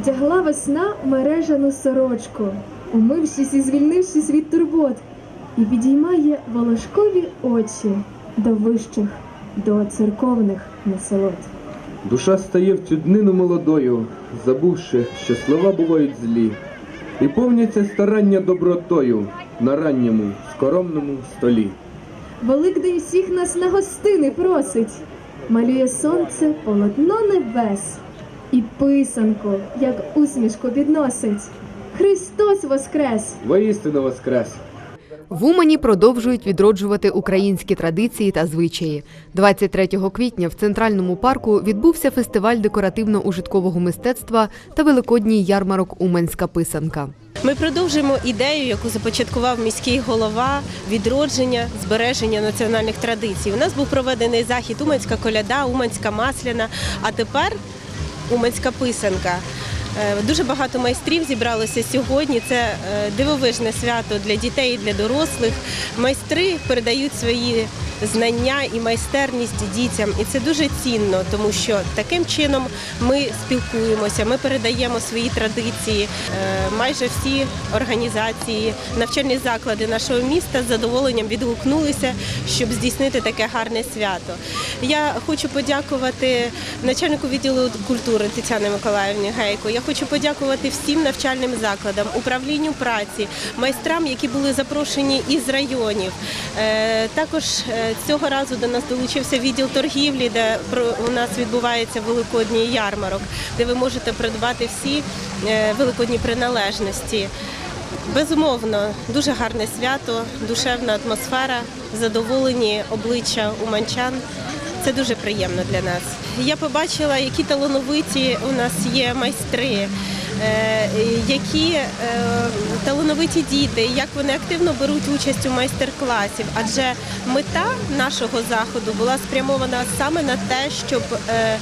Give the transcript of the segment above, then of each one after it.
Вдягла весна мережану сорочку, умившись і звільнившись від турбот, і підіймає волошкові очі до вищих, до церковних насолод. Душа стає в цю днину молодою, забувши, що слова бувають злі, і повняться старання добротою на ранньому, скоромному столі. Великдень всіх нас на гостини просить, малює сонце полотно небес, і писанку, як усмішку підносить. Христос воскрес! Воістину воскрес! В Умані продовжують відроджувати українські традиції та звичаї. 23 квітня в центральному парку відбувся фестиваль декоративно-ужиткового мистецтва та великодній ярмарок Уманська писанка. Ми продовжуємо ідею, яку започаткував міський голова відродження, збереження національних традицій. У нас був проведений захід Уманська коляда, Уманська масляна, а тепер Уманська писанка. Е, Дуже багато майстрів зібралося сьогодні. Це е, дивовижне свято для дітей і для дорослих. Майстри передають свої знання і майстерність дітям, і це дуже цінно, тому що таким чином ми спілкуємося, ми передаємо свої традиції. Е, Майже всі організації, навчальні заклади нашого міста з задоволенням відгукнулися, щоб здійснити таке гарне свято. Я хочу подякувати начальнику відділу культури Тетяні Миколаївні Гейко. Я хочу подякувати всім навчальним закладам, управлінню праці, майстрам, які були запрошені із районів. Е, Також е, цього разу до нас долучився відділ торгівлі, де у нас відбувається великодній ярмарок, де ви можете придбати всі е, великодні приналежності. Безумовно, дуже гарне свято, душевна атмосфера, задоволені обличчя уманчан. Це дуже приємно для нас. Я побачила, які талановиті у нас є майстри, які е, талановиті діти, як вони активно беруть участь у майстер-класів, Адже мета нашого заходу була спрямована саме на те, щоб е,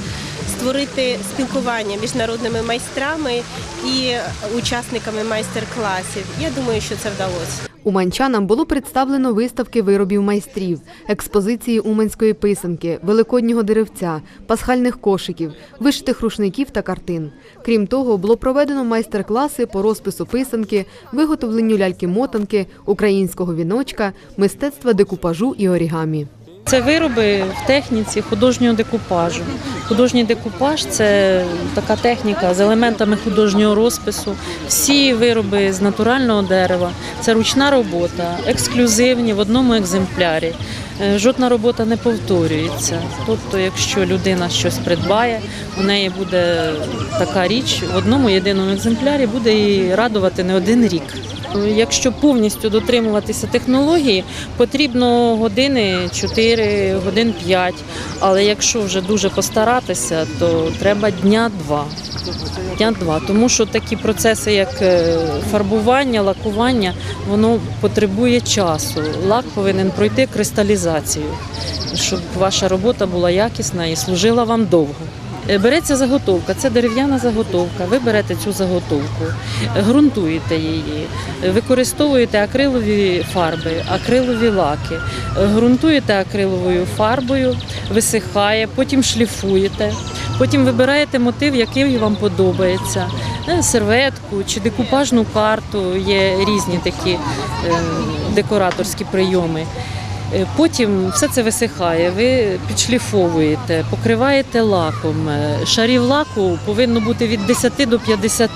створити спілкування між народними майстрами і учасниками майстер-класів. Я думаю, що це вдалося. Уманчанам було представлено виставки виробів майстрів, експозиції уманської писанки, великоднього деревця, пасхальних кошиків, вишитих рушників та картин. Крім того, було проведено майстер-класи по розпису писанки, виготовленню ляльки-мотанки, українського віночка, мистецтва декупажу і орігамі. Це вироби в техніці художнього декупажу. Художній декупаж це така техніка з елементами художнього розпису. Всі вироби з натурального дерева. Це ручна робота, ексклюзивні в одному екземплярі. Е, Жодна робота не повторюється. Тобто, якщо людина щось придбає, у неї буде така річ в одному єдиному екземплярі, буде її радувати не один рік. Якщо повністю дотримуватися технології, потрібно години 4, годин 5. Але якщо вже дуже постаратися, то треба дня два. Дня два. Тому що такі процеси, як е, фарбування, лакування, воно потребує часу. Лак повинен пройти кристалізацію, щоб ваша робота була якісна і служила вам довго. Е, Береться заготовка, це дерев'яна заготовка. Ви берете цю заготовку, ґрунтуєте її, використовуєте акрилові фарби, акрилові лаки, ґрунтуєте акриловою фарбою, висихає, потім шліфуєте, потім вибираєте мотив, який вам подобається. Е, Серветку чи декупажну карту, є різні такі е, декораторські прийоми. Е, Потім все це висихає, ви підшліфовуєте, покриваєте лаком. Е, Шарів лаку повинно бути від 10 до 50.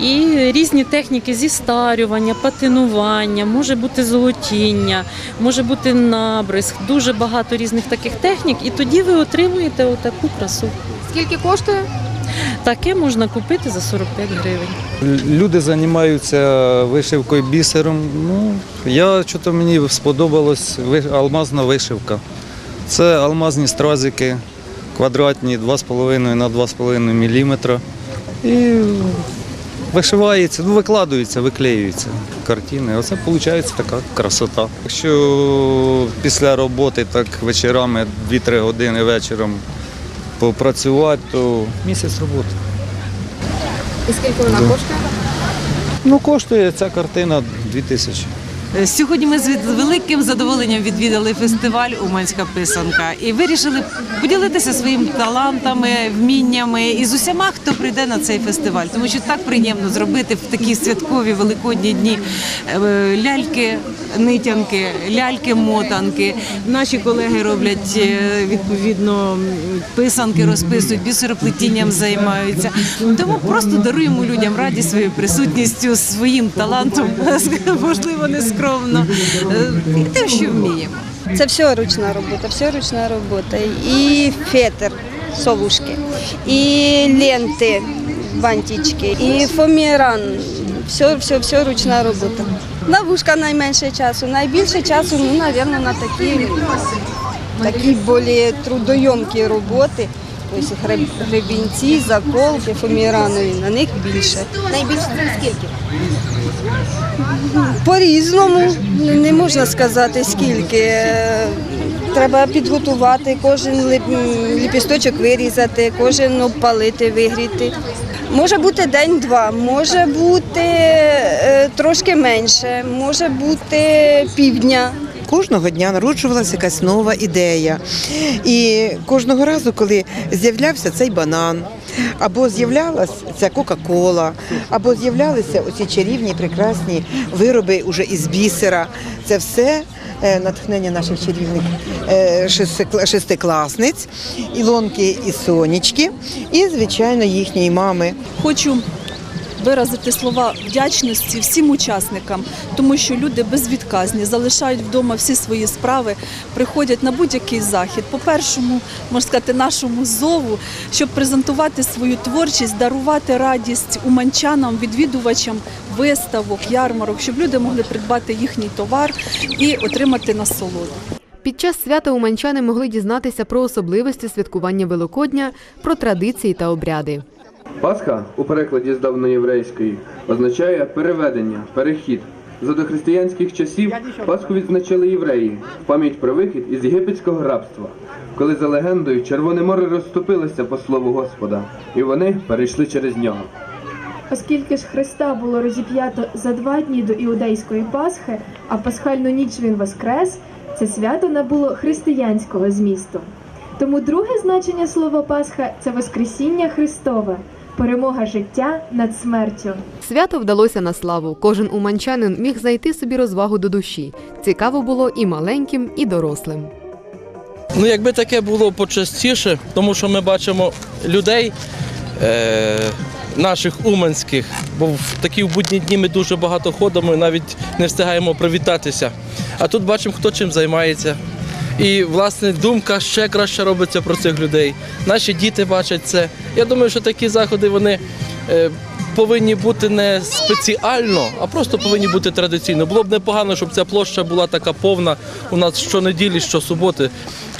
І різні техніки зістарювання, патинування, може бути золотіння, може бути набризк, дуже багато різних таких технік, і тоді ви отримуєте отаку красу. Скільки коштує? Таке можна купити за 45 гривень. Люди займаються вишивкою бісером. Ну, я що-то мені сподобалось алмазна вишивка. Це алмазні стразики квадратні 2,5 на 2,5 мм. І вишивається, ну, викладаються, виклеюються картини. Оце виходить така красота. Якщо після роботи так вечорами 2-3 години вечором попрацювати, то місяць роботи. І скільки вона коштує? Ну, коштує ця картина 2000. Е, Сьогодні ми з великим задоволенням відвідали фестиваль Уманська писанка і вирішили поділитися своїми талантами, вміннями і з усіма, хто прийде на цей фестиваль, тому що так приємно зробити в такі святкові великодні дні е, ляльки. Нитянки, ляльки-мотанки. Наші колеги роблять е, відповідно писанки, розписують, бісероплетінням займаються. Тому просто даруємо людям радість своєю присутністю, своїм талантом, можливо, нескромно, е, і тим, що вміємо. Це все ручна робота, все ручна робота. І фетр, совушки, і ленти, бантички, і фоміран. Все, все, все ручна робота. На вушка найменше часу, найбільше часу, ну, мабуть, на такі, такі більш трудойомкі роботи. Ось греб- гребінці, заколки, фоміранові, на них більше. Найбільше це скільки? По-різному не можна сказати скільки. Треба підготувати, кожен ліпісточок вирізати, кожен обпалити, вигріти. Може бути день-два, може бути е, трошки менше, може бути півдня. Кожного дня народжувалася якась нова ідея. І кожного разу, коли з'являвся цей банан, або з'являлася ця Кока-Кола, або з'являлися оці чарівні прекрасні вироби уже із бісера, це все е, натхнення наших чарівних е, шестикласниць, Ілонки і Сонечки, і, звичайно, їхньої мами. Хочу виразити слова вдячності всім учасникам, тому що люди безвідказні, залишають вдома всі свої справи, приходять на будь-який захід. По першому, можна сказати, нашому зову, щоб презентувати свою творчість, дарувати радість уманчанам, відвідувачам виставок, ярмарок, щоб люди могли придбати їхній товар і отримати насолоду. Під час свята уманчани могли дізнатися про особливості святкування Великодня, про традиції та обряди. Пасха у перекладі з давноєврейської означає переведення, перехід. За дохристиянських часів Пасху відзначали євреї в пам'ять про вихід із єгипетського рабства, коли за легендою Червоне море розступилося по слову Господа, і вони перейшли через нього. Оскільки ж Христа було розіп'ято за два дні до іудейської Пасхи, а в пасхальну ніч він воскрес, це свято набуло християнського змісту. Тому друге значення слова Пасха це Воскресіння Христове, перемога життя над смертю. Свято вдалося на славу. Кожен уманчанин міг знайти собі розвагу до душі. Цікаво було і маленьким, і дорослим. Ну, якби таке було почастіше, тому що ми бачимо людей е, наших уманських, бо в такі в будні дні ми дуже багато ходимо і навіть не встигаємо привітатися. А тут бачимо, хто чим займається. І, власне, думка ще краще робиться про цих людей. Наші діти бачать це. Я думаю, що такі заходи вони е, повинні бути не спеціально, а просто повинні бути традиційно. Було б непогано, щоб ця площа була така повна у нас щонеділі, щосуботи,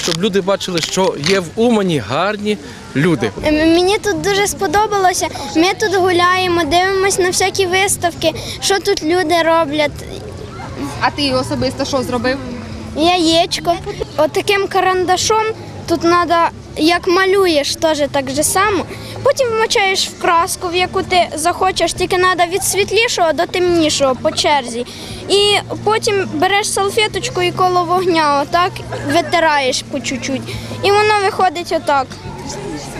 щоб люди бачили, що є в Умані гарні люди. Мені тут дуже сподобалося. Ми тут гуляємо, дивимося на всякі виставки, що тут люди роблять. А ти особисто що зробив? Яєчко. Отаким карандашом тут треба, як малюєш, теж так же само. Потім вмочаєш в краску, в яку ти захочеш, тільки треба від світлішого до темнішого по черзі. І потім береш салфеточку і коло вогня отак витираєш по чуть-чуть. І воно виходить отак,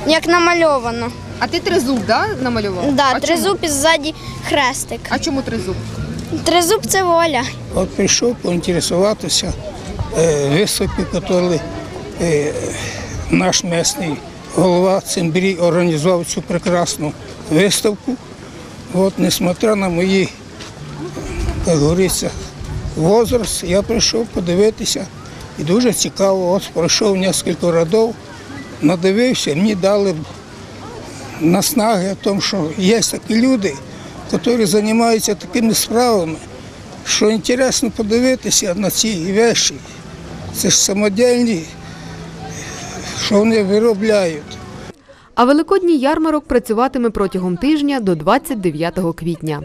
як намальовано. А ти тризуб, да, намалював? Да, тризуб і ззаді хрестик. А чому тризуб? Тризуб це воля. От прийшов поінтересуватися е, виставки, які е, наш місний голова Цимбрій організував цю прекрасну виставку. От, несмотря на мої, як говориться, возраст, я прийшов подивитися і дуже цікаво. От пройшов кілька рядів, надивився, мені дали наснаги о тому, що є такі люди, які займаються такими справами, що інтересно подивитися на ці речі. Це ж самодільні, що вони виробляють. А великодній ярмарок працюватиме протягом тижня до 29 квітня.